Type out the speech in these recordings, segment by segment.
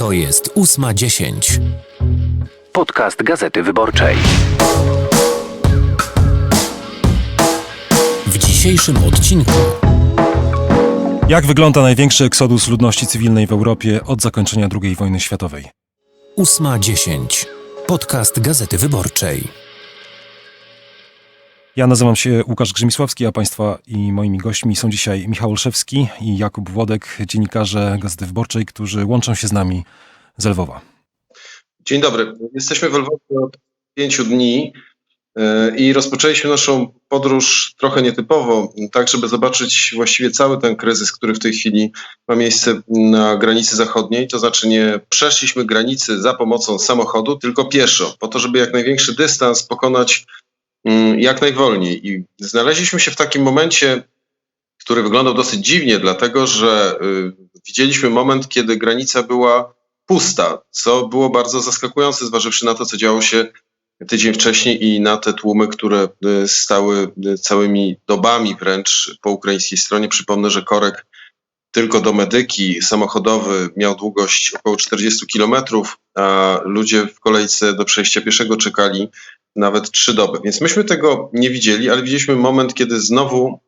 To jest ósma dziesięć. Podcast Gazety Wyborczej. W dzisiejszym odcinku Jak wygląda największy eksodus ludności cywilnej w Europie od zakończenia II wojny światowej? ósma dziesięć. Podcast Gazety Wyborczej. Ja nazywam się Łukasz Grzymisławski, a Państwa i moimi gośćmi są dzisiaj Michał Olszewski i Jakub Włodek, dziennikarze Gazety Wyborczej, którzy łączą się z nami z Lwowa. Dzień dobry. Jesteśmy w Lwowie od pięciu dni yy, i rozpoczęliśmy naszą podróż trochę nietypowo, tak żeby zobaczyć właściwie cały ten kryzys, który w tej chwili ma miejsce na granicy zachodniej. To znaczy nie przeszliśmy granicy za pomocą samochodu, tylko pieszo, po to, żeby jak największy dystans pokonać jak najwolniej. I znaleźliśmy się w takim momencie, który wyglądał dosyć dziwnie, dlatego że yy, widzieliśmy moment, kiedy granica była pusta, co było bardzo zaskakujące, zważywszy na to, co działo się tydzień wcześniej i na te tłumy, które y, stały y, całymi dobami wręcz po ukraińskiej stronie. Przypomnę, że korek tylko do Medyki samochodowy miał długość około 40 kilometrów, a ludzie w kolejce do przejścia pieszego czekali nawet trzy doby. Więc myśmy tego nie widzieli, ale widzieliśmy moment, kiedy znowu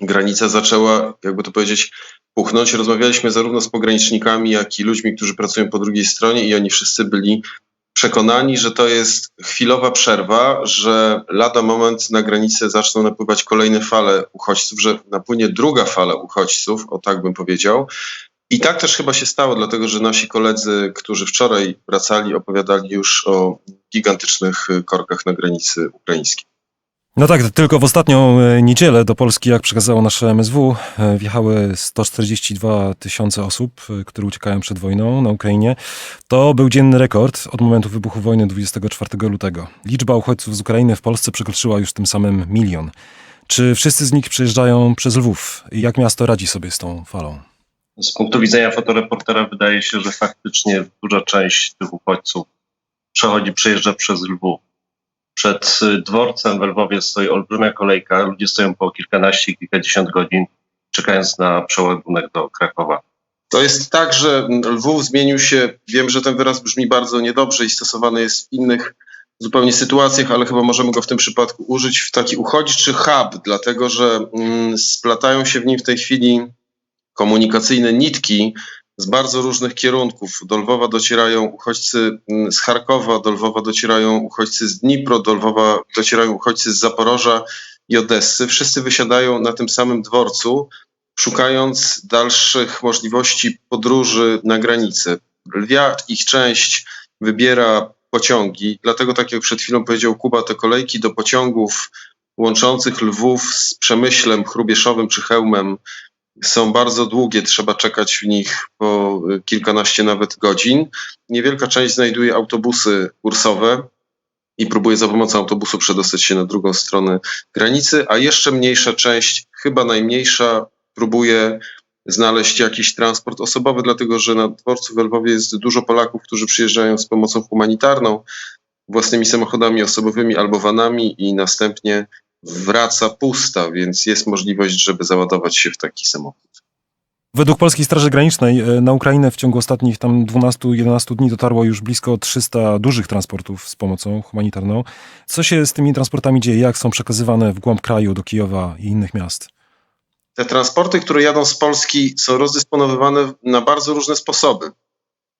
granica zaczęła, jakby to powiedzieć, puchnąć. Rozmawialiśmy zarówno z pogranicznikami, jak i ludźmi, którzy pracują po drugiej stronie, i oni wszyscy byli przekonani, że to jest chwilowa przerwa, że lada moment na granicy zaczną napływać kolejne fale uchodźców, że napłynie druga fala uchodźców, o tak bym powiedział. I tak też chyba się stało, dlatego że nasi koledzy, którzy wczoraj wracali, opowiadali już o gigantycznych korkach na granicy ukraińskiej. No tak, tylko w ostatnią e, niedzielę do Polski, jak przekazało nasze MSW, e, wjechały 142 tysiące osób, które uciekają przed wojną na Ukrainie. To był dzienny rekord od momentu wybuchu wojny 24 lutego. Liczba uchodźców z Ukrainy w Polsce przekroczyła już tym samym milion. Czy wszyscy z nich przyjeżdżają przez Lwów? Jak miasto radzi sobie z tą falą? Z punktu widzenia fotoreportera wydaje się, że faktycznie duża część tych uchodźców przechodzi, przejeżdża przez Lwów. Przed dworcem w Lwowie stoi olbrzymia kolejka. Ludzie stoją po kilkanaście, kilkadziesiąt godzin, czekając na przeładunek do Krakowa. To jest tak, że Lwów zmienił się. Wiem, że ten wyraz brzmi bardzo niedobrze i stosowany jest w innych zupełnie sytuacjach, ale chyba możemy go w tym przypadku użyć w taki uchodźczy hub, dlatego że mm, splatają się w nim w tej chwili komunikacyjne nitki z bardzo różnych kierunków. Do Lwowa docierają uchodźcy mm, z Charkowa, do Lwowa docierają uchodźcy z Dnipro, do Lwowa docierają uchodźcy z Zaporoża i Odessy. Wszyscy wysiadają na tym samym dworcu, szukając dalszych możliwości podróży na granicę. Lwia ich część wybiera pociągi, dlatego tak jak przed chwilą powiedział Kuba, te kolejki do pociągów łączących Lwów z Przemyślem, Chrubieszowym czy Chełmem są bardzo długie, trzeba czekać w nich po kilkanaście nawet godzin. Niewielka część znajduje autobusy kursowe i próbuje za pomocą autobusu przedostać się na drugą stronę granicy, a jeszcze mniejsza część, chyba najmniejsza, próbuje znaleźć jakiś transport osobowy, dlatego że na dworcu w Lwowie jest dużo Polaków, którzy przyjeżdżają z pomocą humanitarną, własnymi samochodami osobowymi albo vanami i następnie wraca pusta, więc jest możliwość, żeby załadować się w taki samochód. Według Polskiej Straży Granicznej e, na Ukrainę w ciągu ostatnich tam 12-11 dni dotarło już blisko 300 dużych transportów z pomocą humanitarną. Co się z tymi transportami dzieje? Jak są przekazywane w głąb kraju, do Kijowa i innych miast? Te transporty, które jadą z Polski, są rozdysponowywane na bardzo różne sposoby.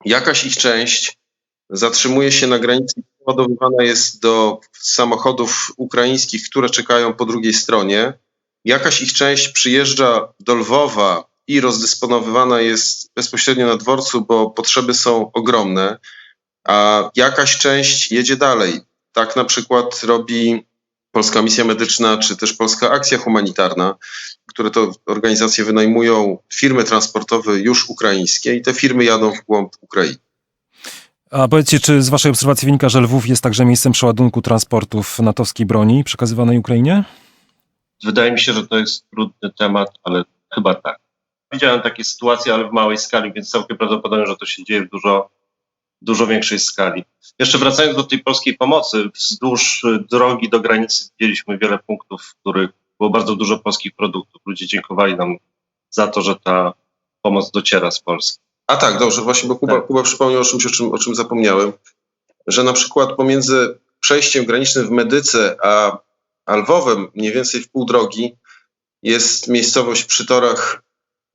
Jakaś ich część zatrzymuje się na granicy, ładowywana jest do samochodów ukraińskich, które czekają po drugiej stronie. Jakaś ich część przyjeżdża do Lwowa i rozdysponowywana jest bezpośrednio na dworcu, bo potrzeby są ogromne, a jakaś część jedzie dalej. Tak na przykład robi Polska Misja Medyczna, czy też Polska Akcja Humanitarna, które to organizacje wynajmują firmy transportowe już ukraińskie i te firmy jadą w głąb Ukrainy. A powiedzcie, czy z waszej obserwacji wynika, że Lwów jest także miejscem przeładunku transportów natowskiej broni przekazywanej Ukrainie? Wydaje mi się, że to jest trudny temat, ale chyba tak. Widziałem takie sytuacje, ale w małej skali, więc całkiem prawdopodobne, że to się dzieje w dużo, dużo większej skali. Jeszcze wracając do tej polskiej pomocy, wzdłuż drogi do granicy widzieliśmy wiele punktów, w których było bardzo dużo polskich produktów. Ludzie dziękowali nam za to, że ta pomoc dociera z Polski. A tak, dobrze, właśnie, bo Kuba, Tak. Kuba przypomniał o czymś, o czym, o czym zapomniałem, że na przykład pomiędzy przejściem granicznym w Medyce a a Lwowem, mniej więcej w pół drogi, jest miejscowość przy torach.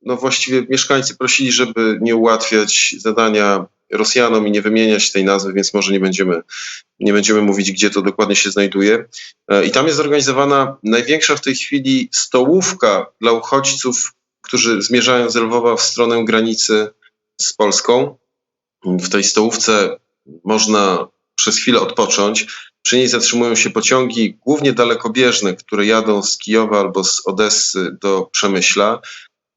No właściwie mieszkańcy prosili, żeby nie ułatwiać zadania Rosjanom i nie wymieniać tej nazwy, więc może nie będziemy, nie będziemy mówić, gdzie to dokładnie się znajduje. E, I tam jest zorganizowana największa w tej chwili stołówka dla uchodźców, którzy zmierzają z Lwowa w stronę granicy z Polską. W tej stołówce można przez chwilę odpocząć. Przy niej zatrzymują się pociągi, głównie dalekobieżne, które jadą z Kijowa albo z Odessy do Przemyśla.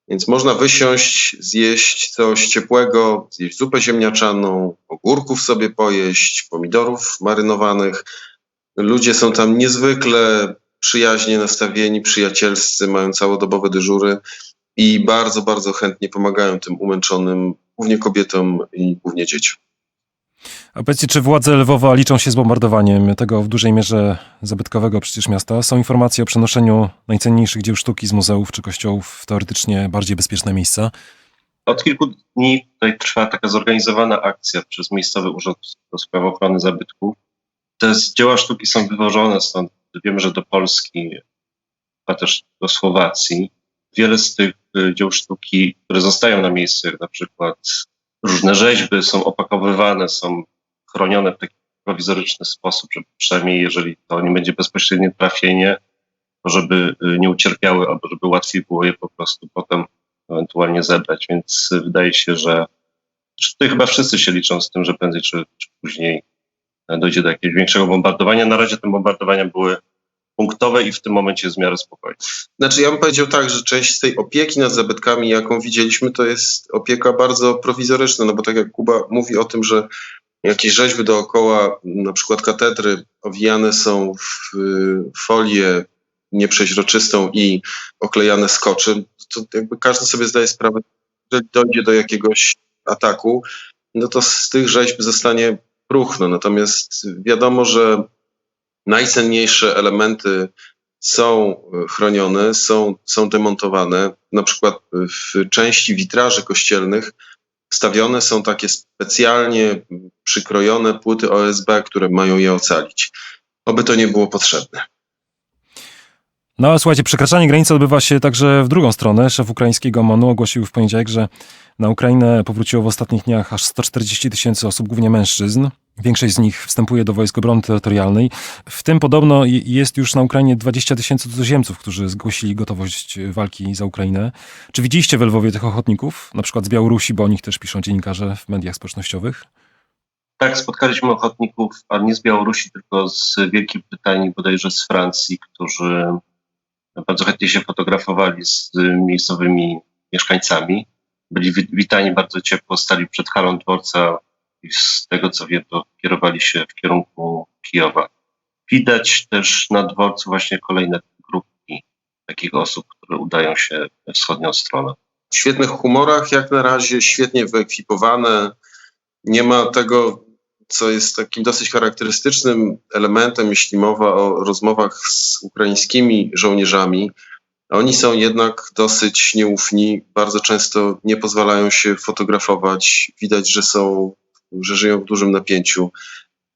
Więc można wysiąść, zjeść coś ciepłego, zjeść zupę ziemniaczaną, ogórków sobie pojeść, pomidorów marynowanych. Ludzie są tam niezwykle przyjaźnie nastawieni, przyjacielscy, mają całodobowe dyżury i bardzo, bardzo chętnie pomagają tym umęczonym, głównie kobietom i głównie dzieciom. A powiedzcie, czy władze Lwowa liczą się z bombardowaniem tego w dużej mierze zabytkowego przecież miasta? Są informacje o przenoszeniu najcenniejszych dzieł sztuki z muzeów czy kościołów w teoretycznie bardziej bezpieczne miejsca? Od kilku dni tutaj trwa taka zorganizowana akcja przez Miejscowy Urząd do Spraw Ochrony Zabytków. Te dzieła sztuki są wywożone stąd. Wiemy, że do Polski, a też do Słowacji. Wiele z tych y, dzieł sztuki, które zostają na miejscu, jak na przykład różne rzeźby, są opakowywane, są chronione w taki prowizoryczny sposób, żeby przynajmniej jeżeli to nie będzie bezpośrednie trafienie, to żeby y, nie ucierpiały albo żeby łatwiej było je po prostu potem ewentualnie zebrać, więc y, wydaje się, że tutaj chyba wszyscy się liczą z tym, że prędzej czy, czy później e, dojdzie do jakiegoś większego bombardowania. Na razie te bombardowania były punktowe i w tym momencie jest w miarę spokojnie. Znaczy, ja bym powiedział tak, że część z tej opieki nad zabytkami, jaką widzieliśmy, to jest opieka bardzo prowizoryczna, no bo tak jak Kuba mówi o tym, że jakieś rzeźby dookoła, na przykład katedry, owijane są w folię nieprzeźroczystą i oklejane skoczem, to jakby każdy sobie zdaje sprawę, że dojdzie do jakiegoś ataku, no to z tych rzeźb zostanie próchno. Natomiast wiadomo, że najcenniejsze elementy są e, chronione, są, są demontowane. Na przykład w części witraży kościelnych stawione są takie specjalnie przykrojone płyty OSB, które mają je ocalić. Oby to nie było potrzebne. No ale słuchajcie, przekraczanie granicy odbywa się także w drugą stronę. Szef ukraińskiego MONU ogłosił w poniedziałek, że na Ukrainę powróciło w ostatnich dniach aż 140 tysięcy osób, głównie mężczyzn. Większość z nich wstępuje do Wojsk Obrony Terytorialnej. W tym podobno jest już na Ukrainie 20 tysięcy cudzoziemców, którzy zgłosili gotowość walki za Ukrainę. Czy widzieliście w Lwowie tych ochotników? Na przykład z Białorusi, bo o nich też piszą dziennikarze w mediach społecznościowych. Tak, spotkaliśmy ochotników, ale nie z Białorusi, tylko z Wielkiej Brytanii, bodajże z Francji, którzy bardzo chętnie się fotografowali z miejscowymi mieszkańcami. Byli wi- witani bardzo ciepło, stali przed halą dworca i z tego co wiem, to kierowali się w kierunku Kijowa. Widać też na dworcu właśnie kolejne grupki takich osób, które udają się we wschodnią stronę. W świetnych humorach jak na razie, świetnie wyekwipowane. Nie ma tego, co jest takim dosyć charakterystycznym elementem, jeśli mowa o rozmowach z ukraińskimi żołnierzami. Oni są jednak dosyć nieufni, bardzo często nie pozwalają się fotografować. Widać, że są, że żyją w dużym napięciu,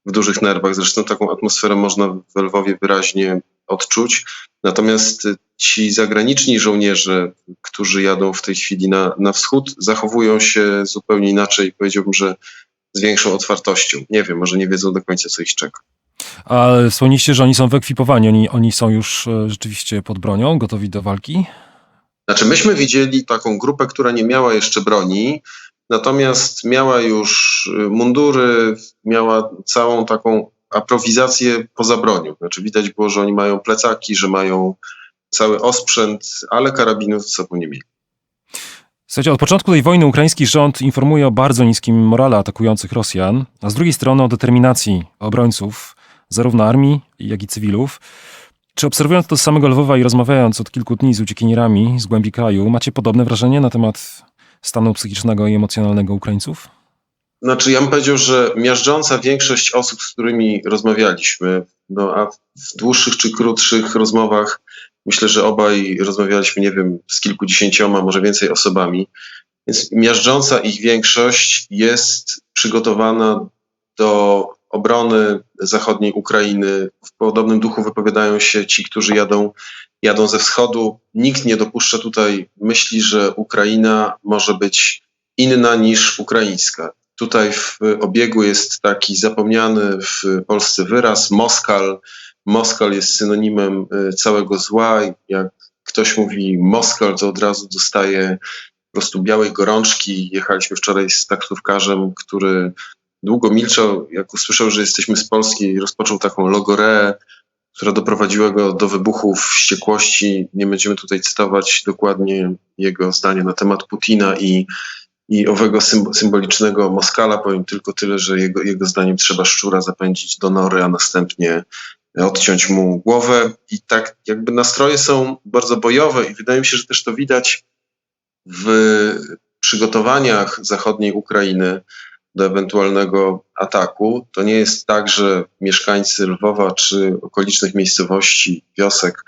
w dużych nerwach. Zresztą taką atmosferę można w Lwowie wyraźnie odczuć. Natomiast ci zagraniczni żołnierze, którzy jadą w tej chwili na, na wschód, zachowują się zupełnie inaczej. Powiedziałbym, że z większą otwartością. Nie wiem, może nie wiedzą do końca, co ich czeka. A wspomnieliście, że oni są wyekwipowani, oni, oni są już e, rzeczywiście pod bronią, gotowi do walki. Znaczy, myśmy widzieli taką grupę, która nie miała jeszcze broni, natomiast miała już y, mundury, miała całą taką aprowizację poza bronią. Znaczy, widać było, że oni mają plecaki, że mają cały osprzęt, ale karabinów z sobą nie mieli. Słuchajcie, od początku tej wojny ukraiński rząd informuje o bardzo niskim morale atakujących Rosjan, a z drugiej strony o determinacji obrońców, zarówno armii, jak i cywilów. Czy obserwując to z samego Lwowa i rozmawiając od kilku dni z uciekinierami z głębi kraju, macie podobne wrażenie na temat stanu psychicznego i emocjonalnego Ukraińców? Znaczy, ja bym powiedział, że miażdżąca większość osób, z którymi rozmawialiśmy, no a w dłuższych czy krótszych rozmowach, myślę, że obaj rozmawialiśmy, nie wiem, z kilkudziesięcioma, może więcej osobami, Więc miażdżąca ich większość jest przygotowana do obrony zachodniej Ukrainy. W podobnym duchu wypowiadają się ci, którzy jadą, jadą ze wschodu. Nikt nie dopuszcza tutaj myśli, że Ukraina może być inna niż ukraińska. Tutaj w obiegu jest taki zapomniany w Polsce wyraz Moskal. Moskal jest synonimem y, całego zła. Jak ktoś mówi Moskal, to od razu dostaje po prostu białej gorączki. Jechaliśmy wczoraj z taksówkarzem, który długo milczał, jak usłyszał, że jesteśmy z Polski, rozpoczął taką logoreę, która doprowadziła go do wybuchów wściekłości. Nie będziemy tutaj cytować dokładnie jego zdania na temat Putina i, i owego symbolicznego Moskala. Powiem tylko tyle, że jego, jego zdaniem trzeba szczura zapędzić do nory, a następnie odciąć mu głowę. I tak jakby nastroje są bardzo bojowe i wydaje mi się, że też to widać w przygotowaniach zachodniej Ukrainy do ewentualnego ataku. To nie jest tak, że mieszkańcy Lwowa czy okolicznych miejscowości, wiosek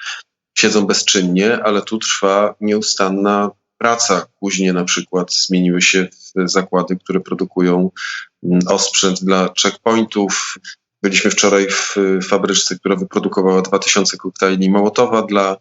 siedzą bezczynnie, ale tu trwa nieustanna praca. Później na przykład zmieniły się zakłady, które produkują mm, osprzęt dla checkpointów. Byliśmy wczoraj w fabryczce, która wyprodukowała 2000 koktajli Mołotowa dla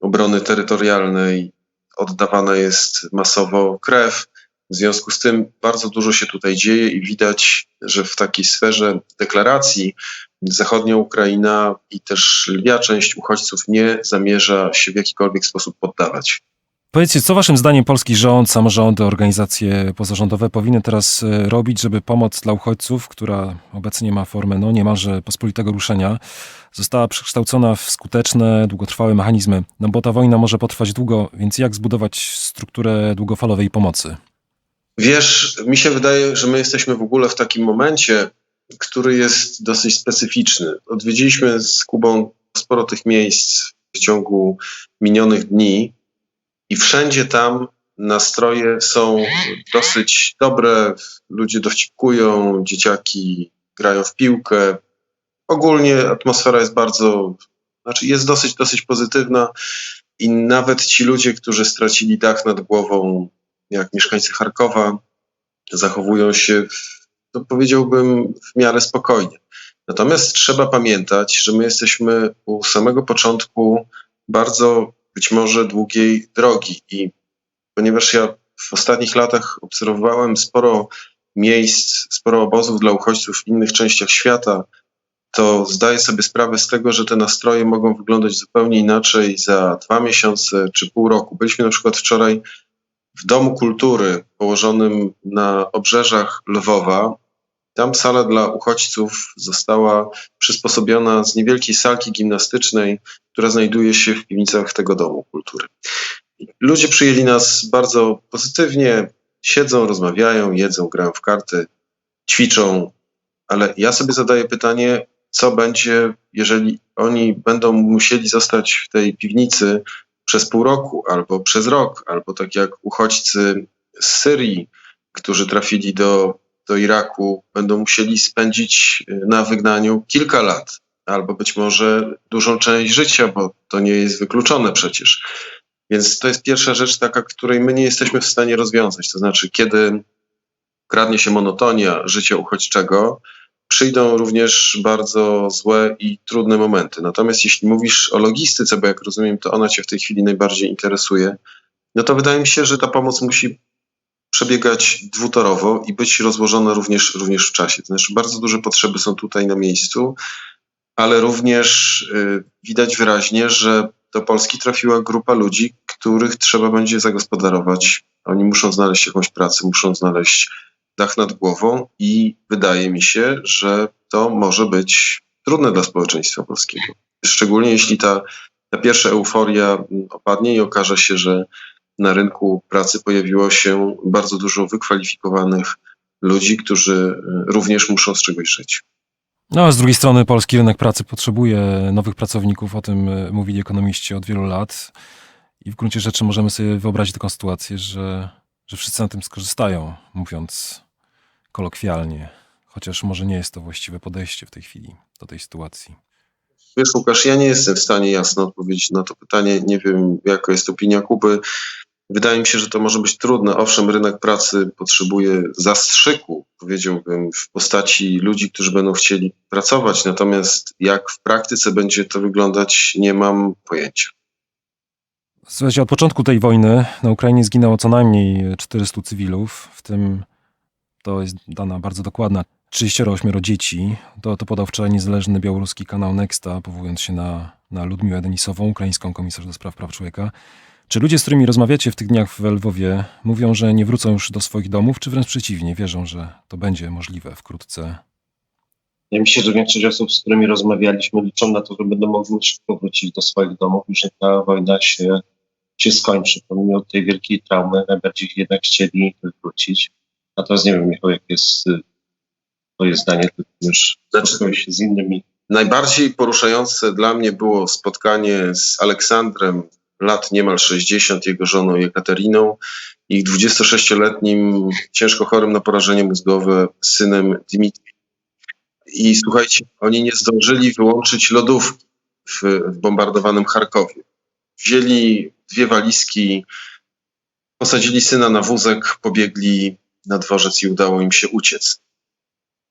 obrony terytorialnej. Oddawana jest masowo krew. W związku z tym bardzo dużo się tutaj dzieje i widać, że w takiej sferze deklaracji zachodnia Ukraina i też lwia część uchodźców nie zamierza się w jakikolwiek sposób poddawać. Powiedzcie, co waszym zdaniem polski rząd, samorządy, organizacje pozarządowe powinny teraz e, robić, żeby pomoc dla uchodźców, która obecnie ma formę no, niemalże pospolitego ruszenia, została przekształcona w skuteczne, długotrwałe mechanizmy? No bo ta wojna może potrwać długo, więc jak zbudować strukturę długofalowej pomocy? Wiesz, mi się wydaje, że my jesteśmy w ogóle w takim momencie, który jest dosyć specyficzny. Odwiedziliśmy z Kubą sporo tych miejsc w ciągu minionych dni i wszędzie tam nastroje są dosyć dobre, ludzie dowcipkują, dzieciaki grają w piłkę. Ogólnie atmosfera jest bardzo, znaczy jest dosyć, dosyć pozytywna i nawet ci ludzie, którzy stracili dach nad głową, jak mieszkańcy Charkowa zachowują się, w, to powiedziałbym, w miarę spokojnie. Natomiast trzeba pamiętać, że my jesteśmy u samego początku bardzo być może długiej drogi i ponieważ ja w ostatnich latach obserwowałem sporo miejsc, sporo obozów dla uchodźców w innych częściach świata, to zdaję sobie sprawę z tego, że te nastroje mogą wyglądać zupełnie inaczej za dwa miesiące czy pół roku. Byliśmy na przykład wczoraj w Domu Kultury położonym na obrzeżach Lwowa. Tam sala dla uchodźców została przysposobiona z niewielkiej salki gimnastycznej, która znajduje się w piwnicach tego Domu Kultury. Ludzie przyjęli nas bardzo pozytywnie, siedzą, rozmawiają, jedzą, grają w karty, ćwiczą, ale ja sobie zadaję pytanie, co będzie, jeżeli oni będą musieli zostać w tej piwnicy przez pół roku, albo przez rok, albo tak jak uchodźcy z Syrii, którzy trafili do, do Iraku, będą musieli spędzić y, na wygnaniu kilka lat, albo być może dużą część życia, bo to nie jest wykluczone przecież. Więc to jest pierwsza rzecz taka, której my nie jesteśmy w stanie rozwiązać. To znaczy, kiedy kradnie się monotonia życia uchodźczego, przyjdą również bardzo złe i trudne momenty. Natomiast jeśli mówisz o logistyce, bo jak rozumiem, to ona Cię w tej chwili najbardziej interesuje, no to wydaje mi się, że ta pomoc musi przebiegać dwutorowo i być rozłożona również, również w czasie. To znaczy, bardzo duże potrzeby są tutaj na miejscu, ale również y, widać wyraźnie, że do Polski trafiła grupa ludzi, których trzeba będzie zagospodarować. Oni muszą znaleźć jakąś pracę, muszą znaleźć dach nad głową i wydaje mi się, że to może być trudne dla społeczeństwa polskiego. Szczególnie jeśli ta, ta pierwsza euforia opadnie i okaże się, że na rynku pracy pojawiło się bardzo dużo wykwalifikowanych ludzi, którzy również muszą z czegoś żyć. No, a z drugiej strony polski rynek pracy potrzebuje nowych pracowników, o tym e, mówili ekonomiści od wielu lat. I w gruncie rzeczy możemy sobie wyobrazić taką sytuację, że, że wszyscy na tym skorzystają, mówiąc kolokwialnie, chociaż może nie jest to właściwe podejście w tej chwili do tej sytuacji. Wiesz, Łukasz, ja nie jestem w stanie jasno odpowiedzieć na to pytanie. Nie wiem, jaka jest opinia Kuby. Wydaje mi się, że to może być trudne. Owszem, rynek pracy potrzebuje zastrzyku, powiedziałbym, w postaci ludzi, którzy będą chcieli pracować. Natomiast jak w praktyce będzie to wyglądać, nie mam pojęcia. Słuchajcie, od początku tej wojny na Ukrainie zginęło co najmniej 400 cywilów, w tym to jest dana bardzo dokładna 38 dzieci. To, to podał wczoraj niezależny białoruski kanał Nexta, powołując się na, na Ludmiłę Denisową, ukraińską komisarz do spraw praw człowieka. Czy ludzie, z którymi rozmawiacie w tych dniach w Lwowie, mówią, że nie wrócą już do swoich domów, czy wręcz przeciwnie, wierzą, że to będzie możliwe wkrótce? Ja myślę, że większość osób, z którymi rozmawialiśmy, liczą na to, że będą mogły szybko wrócić do swoich domów i że ta wojna się, się skończy. Pomimo tej wielkiej traumy, najbardziej jednak chcieli wrócić. Natomiast nie wiem, Michał, jakie jest y, twoje zdanie, ty już Znaczy- się z innymi. Najbardziej poruszające dla mnie było spotkanie z Aleksandrem, lat niemal 60, jego żoną Jekateriną, ich 26-letnim, ciężko chorym na porażenie mózgowe synem Dmitrij. I słuchajcie, oni nie zdążyli wyłączyć lodówki w, w bombardowanym Charkowie. Wzięli dwie walizki, posadzili syna na wózek, pobiegli na dworzec i udało im się uciec.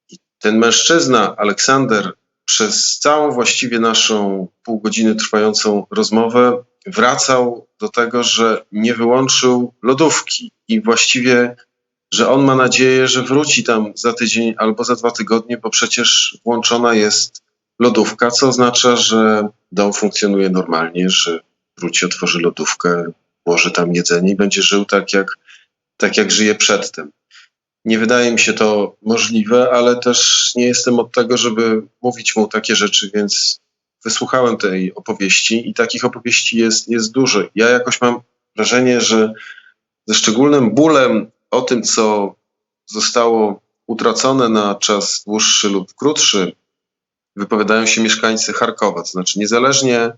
I ten mężczyzna, Aleksander, przez całą właściwie naszą pół godziny trwającą rozmowę wracał do tego, że nie wyłączył lodówki i właściwie, że on ma nadzieję, że wróci tam za tydzień albo za dwa tygodnie, bo przecież włączona jest lodówka, co oznacza, że dom funkcjonuje normalnie, że wróci, otworzy lodówkę, włoży tam jedzenie i będzie żył tak, jak, tak jak żyje przedtem. Nie wydaje mi się to możliwe, ale też nie jestem od tego, żeby mówić mu takie rzeczy, więc wysłuchałem tej opowieści i takich opowieści jest, jest dużo. Ja jakoś mam wrażenie, że ze szczególnym bólem o tym, co zostało utracone na czas dłuższy lub krótszy, wypowiadają się mieszkańcy Charkowa. To znaczy, niezależnie,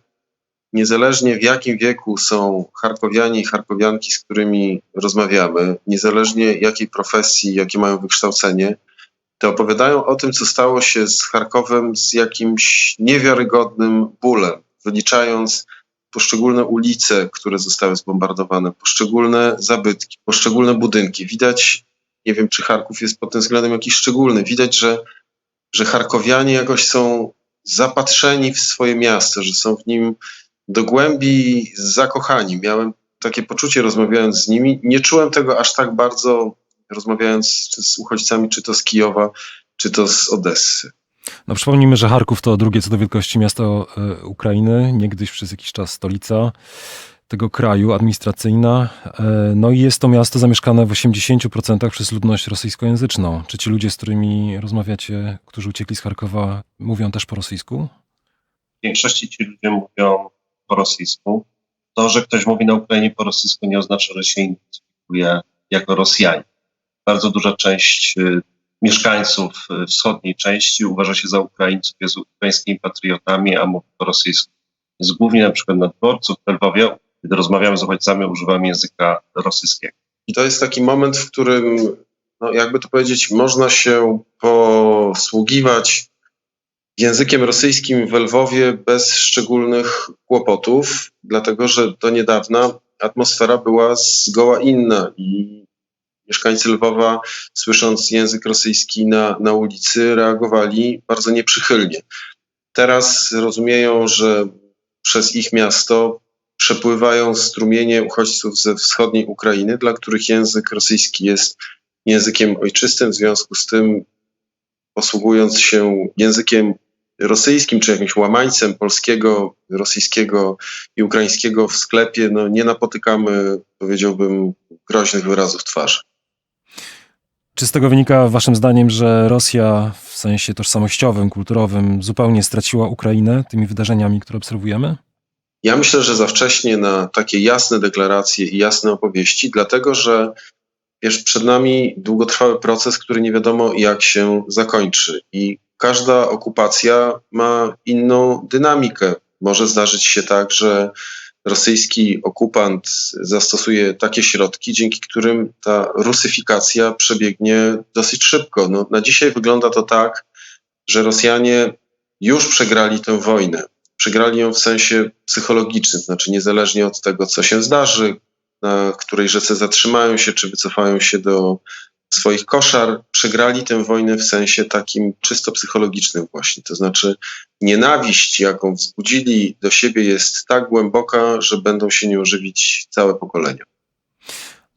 niezależnie w jakim wieku są Charkowianie i Charkowianki, z którymi rozmawiamy, niezależnie jakiej profesji, jakie mają wykształcenie, to opowiadają o tym, co stało się z Charkowem z jakimś niewiarygodnym bólem, wyliczając poszczególne ulice, które zostały zbombardowane, poszczególne zabytki, poszczególne budynki. Widać, nie wiem, czy Charków jest pod tym względem jakiś szczególny, widać, że, że Charkowianie jakoś są zapatrzeni w swoje miasto, że są w nim do głębi zakochani. Miałem takie poczucie, rozmawiając z nimi. Nie czułem tego aż tak bardzo, rozmawiając czy z uchodźcami, czy to z Kijowa, czy to z Odessy. No przypomnijmy, że Charków to drugie co do wielkości miasto e, Ukrainy, niegdyś przez jakiś czas stolica tego kraju, administracyjna. E, no i jest to miasto zamieszkane w 80% przez ludność rosyjskojęzyczną. Czy ci ludzie, z którymi rozmawiacie, którzy uciekli z Charkowa, mówią też po rosyjsku? W większości ci ludzie mówią po rosyjsku. To, że ktoś mówi na Ukrainie po rosyjsku nie oznacza, że się identyfikuje jako Rosjanin. Bardzo duża część y, mieszkańców y, wschodniej części uważa się za Ukraińców, jest ukraińskimi patriotami, a mówi po rosyjsku. Jest głównie na przykład na dworcu w Lwowie, kiedy rozmawiamy z uchodźcami, używamy języka rosyjskiego. I to jest taki moment, w którym, no jakby to powiedzieć, można się posługiwać językiem rosyjskim w Lwowie bez szczególnych kłopotów, dlatego że do niedawna atmosfera była zgoła inna i mieszkańcy Lwowa, słysząc język rosyjski na, na ulicy, reagowali bardzo nieprzychylnie. Teraz rozumieją, że przez ich miasto przepływają strumienie uchodźców ze wschodniej Ukrainy, dla których język rosyjski jest językiem ojczystym, w związku z tym posługując się językiem rosyjskim, czy jakimś łamańcem polskiego, rosyjskiego i ukraińskiego w sklepie, no nie napotykamy, powiedziałbym, groźnych wyrazów twarzy. Czy z tego wynika waszym zdaniem, że Rosja w sensie tożsamościowym, kulturowym zupełnie straciła Ukrainę tymi wydarzeniami, które obserwujemy? Ja myślę, że za wcześnie na takie jasne deklaracje i jasne opowieści, dlatego że wiesz, przed nami długotrwały proces, który nie wiadomo jak się zakończy i każda okupacja ma inną dynamikę. Może zdarzyć się tak, że rosyjski okupant zastosuje takie środki, dzięki którym ta rusyfikacja przebiegnie dosyć szybko. No, na dzisiaj wygląda to tak, że Rosjanie już przegrali tę wojnę. Przegrali ją w sensie psychologicznym, znaczy niezależnie od tego, co się zdarzy, na której rzece zatrzymają się, czy wycofają się do swoich koszar, przegrali tę wojnę w sensie takim czysto psychologicznym właśnie. To znaczy nienawiść, jaką wzbudzili do siebie jest tak głęboka, że będą się nią żywić całe pokolenia.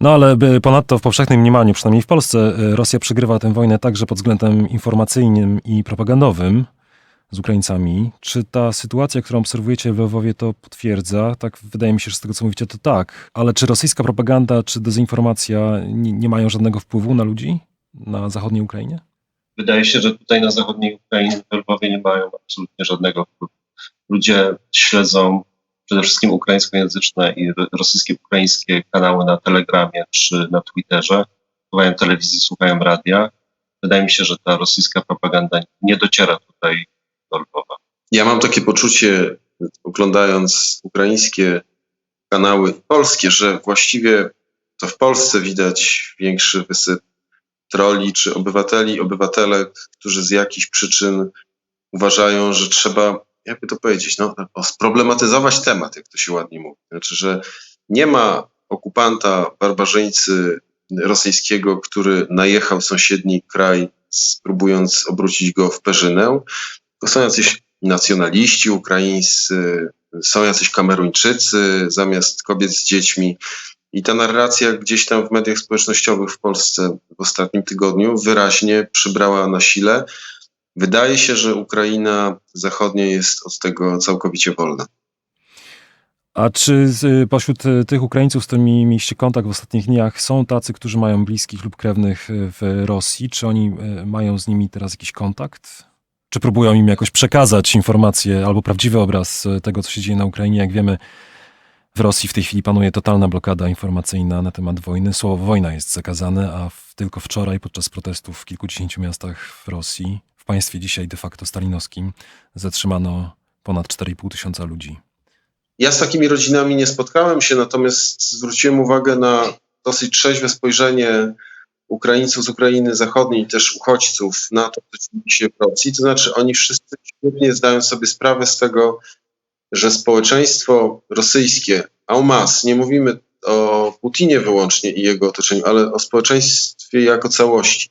No ale ponadto w powszechnym mniemaniu, przynajmniej w Polsce, y, Rosja przegrywa tę wojnę także pod względem informacyjnym i propagandowym z Ukraińcami. Czy ta sytuacja, którą obserwujecie w Lwowie to potwierdza? Tak wydaje mi się, że z tego co mówicie to tak. Ale czy rosyjska propaganda, czy dezinformacja nie, nie mają żadnego wpływu na ludzi na zachodniej Ukrainie? Wydaje się, że tutaj na zachodniej Ukrainie w Lwowie nie mają absolutnie żadnego wpływu. Ludzie śledzą przede wszystkim ukraińskojęzyczne i ro- rosyjskie-ukraińskie kanały na Telegramie czy na Twitterze, słuchają telewizji, słuchają radia. Wydaje mi się, że ta rosyjska propaganda nie dociera tutaj Ja mam takie poczucie, oglądając ukraińskie kanały polskie, że właściwie to w Polsce widać większy wysyp troli czy obywateli, obywatelek, którzy z jakichś przyczyn uważają, że trzeba, jakby to powiedzieć, no, sproblematyzować temat, jak to się ładnie mówi. Znaczy, że nie ma okupanta, barbarzyńcy rosyjskiego, który najechał sąsiedni kraj, spróbując obrócić go w perzynę, są jacyś nacjonaliści ukraińscy, są jacyś kameruńczycy zamiast kobiet z dziećmi. I ta narracja gdzieś tam w mediach społecznościowych w Polsce w ostatnim tygodniu wyraźnie przybrała na sile. Wydaje się, że Ukraina zachodnia jest od tego całkowicie wolna. A czy z, pośród y, tych Ukraińców, z którymi mieliście kontakt w ostatnich dniach, są tacy, którzy mają bliskich lub krewnych y, w Rosji? Czy oni y, mają z nimi teraz jakiś kontakt? Czy próbują im jakoś przekazać informacje albo prawdziwy obraz y, tego, co się dzieje na Ukrainie? Jak wiemy, w Rosji w tej chwili panuje totalna blokada informacyjna na temat wojny. Słowo wojna jest zakazane, a w, tylko wczoraj podczas protestów w kilkudziesięciu miastach w Rosji, w państwie dzisiaj de facto stalinowskim, zatrzymano ponad 4,5 tysiąca ludzi. Ja z takimi rodzinami nie spotkałem się, natomiast zwróciłem uwagę na dosyć trzeźwe spojrzenie Ukraińców z Ukrainy Zachodniej, też uchodźców na to, co dzieje się w Rosji. To znaczy, oni wszyscy świetnie zdają sobie sprawę z tego, że społeczeństwo rosyjskie, en masse, nie mówimy o Putinie wyłącznie i jego otoczeniu, ale o społeczeństwie jako całości,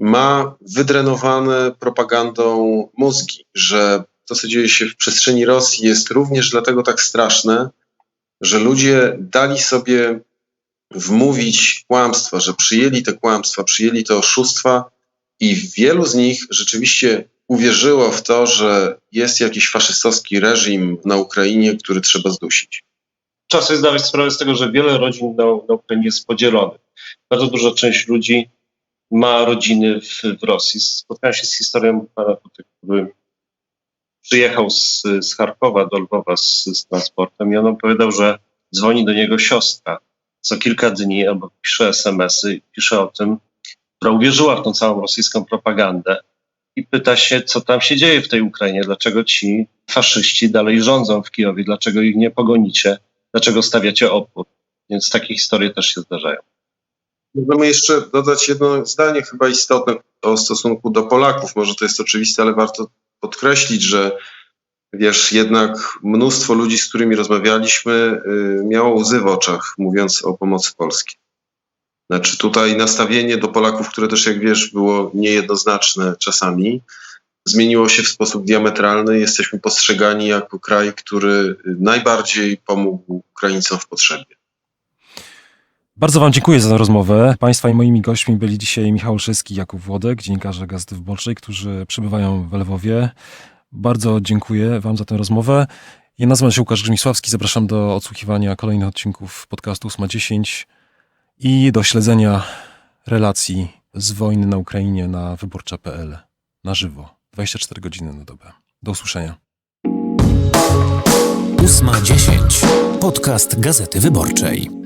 ma wydrenowane propagandą mózgi, że to, co dzieje się w przestrzeni Rosji, jest również dlatego tak straszne, że ludzie dali sobie wmówić kłamstwa, że przyjęli te kłamstwa, przyjęli te oszustwa i wielu z nich rzeczywiście uwierzyło w to, że jest jakiś faszystowski reżim na Ukrainie, który trzeba zdusić. Trzeba sobie zdawać sprawę z tego, że wiele rodzin na, na Ukrainie jest podzielonych. Bardzo duża część ludzi ma rodziny w, w Rosji. Spotkałem się z historią pana, który przyjechał z, z Charkowa do Lwowa z, z transportem i on opowiadał, że dzwoni do niego siostra co kilka dni albo pisze SMS-y pisze o tym, która uwierzyła w tą całą rosyjską propagandę i pyta się, co tam się dzieje w tej Ukrainie, dlaczego ci faszyści dalej rządzą w Kijowie, dlaczego ich nie pogonicie, dlaczego stawiacie opór. Więc takie historie też się zdarzają. Możemy jeszcze dodać jedno zdanie chyba istotne o stosunku do Polaków. Może to jest oczywiste, ale warto podkreślić, że wiesz, jednak mnóstwo ludzi, z którymi rozmawialiśmy, y, miało łzy w oczach, mówiąc o pomocy Polski. Znaczy tutaj nastawienie do Polaków, które też jak wiesz było niejednoznaczne czasami, zmieniło się w sposób diametralny. Jesteśmy postrzegani jako kraj, który najbardziej pomógł Ukraińcom w potrzebie. Bardzo Wam dziękuję za tę rozmowę. Państwa i moimi gośćmi byli dzisiaj Michał Olszewski i Jakub Włodek, dziennikarze Gazety Wyborczej, którzy przybywają w Lwowie. Bardzo dziękuję Wam za tę rozmowę. Ja nazywam się Łukasz Grzymisławski. Zapraszam do odsłuchiwania kolejnych odcinków podcastu 8.10 i do śledzenia relacji z wojny na Ukrainie na wyborcza.pl na żywo. 24 godziny na dobę. Do usłyszenia. 8.10. Podcast Gazety Wyborczej.